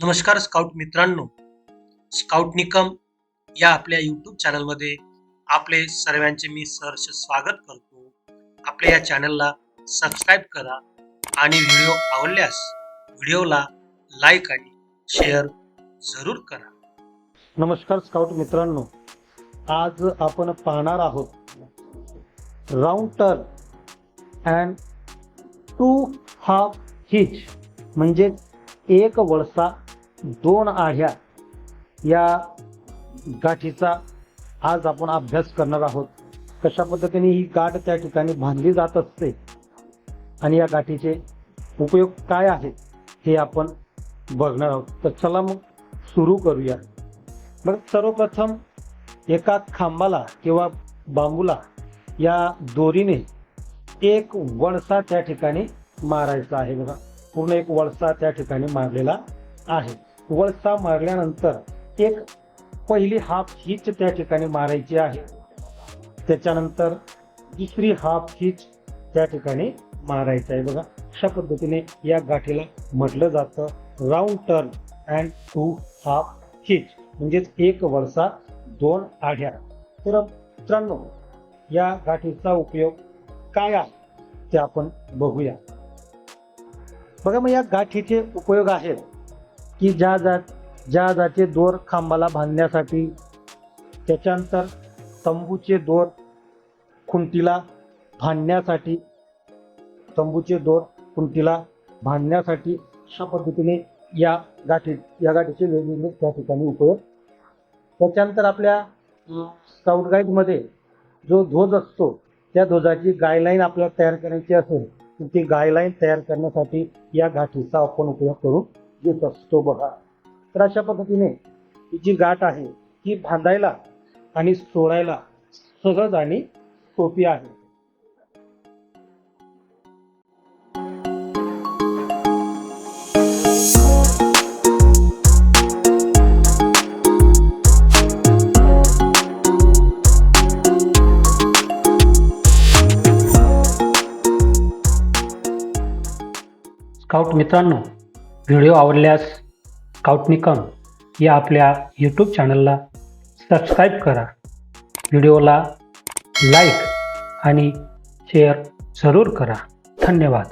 नमस्कार स्काउट मित्रांनो. स्काउट निकम या आपल्या यूट्यूब चॅनलमध्ये आपले सर्वांचे मी सहर्ष स्वागत करतो. आपल्या या चॅनलला सबस्क्राईब करा आणि व्हिडिओ आवडल्यास व्हिडिओला लाईक आणि शेअर जरूर करा. नमस्कार स्काउट मित्रांनो. आज आपण पाहणार आहोत round turn and two half hitch म्हणजे एक वळसा दोन आढ्या या गाठीचा आज आपण अभ्यास करणार आहोत. कशा पद्धतीने ही गाठ त्या ठिकाणी बांधली जात असते आणि या गाठीचे उपयोग काय आहेत हे आपण बघणार आहोत. तर चला मग सुरू करूया. बरं सर्वप्रथम एका खांबाला किंवा बांबूला या दोरीने एक वळसा त्या ठिकाणी मारायचा आहे बघा. पूर्ण एक वळसा त्या ठिकाणी मारलेला आहे. वळसा मारल्यानंतर एक पहिली हाफ हिच त्या ठिकाणी मारायची आहे. त्याच्यानंतर दुसरी हाफ हिच त्या ठिकाणी मारायचं आहे. बघा अशा पद्धतीने या गाठीला म्हटलं जातं round turn and two half hitch म्हणजेच एक वळसा दोन आढ्या तर मित्रांनो या गाठीचा उपयोग काय आहे ते आपण बघूया. बघा मग या गाठीचे उपयोग आहेत. की ज्या जात ज्या जाचे दोर खांबाला बांधण्यासाठी त्याच्यानंतर तंबूचे दोर खुंटीला भांडण्यासाठी तंबूचे दोर खुंटीला भांडण्यासाठी अशा पद्धतीने या गाठी या गाठीचे वेगवेगळे त्या ठिकाणी उपयोग. त्याच्यानंतर आपल्या स्काउट गाईडमध्ये जो ध्वज असतो त्या ध्वजाची गायलाईन आपल्याला तयार करायची असेल तर ती गायलाईन तयार करण्यासाठी या गाठीचा आपण उपयोग करू. येत असतो बघा. तर अशा पद्धतीने ही जी गाठ आहे ती बांधायला आणि सोडायला सहज आणि सोपी आहे. स्काउट मित्रांनो व्हिडिओ आवडल्यास स्काउट निकम या आपल्या यूट्यूब चॅनलला सबस्क्राईब करा. व्हिडिओला लाईक आणि शेअर जरूर करा. धन्यवाद.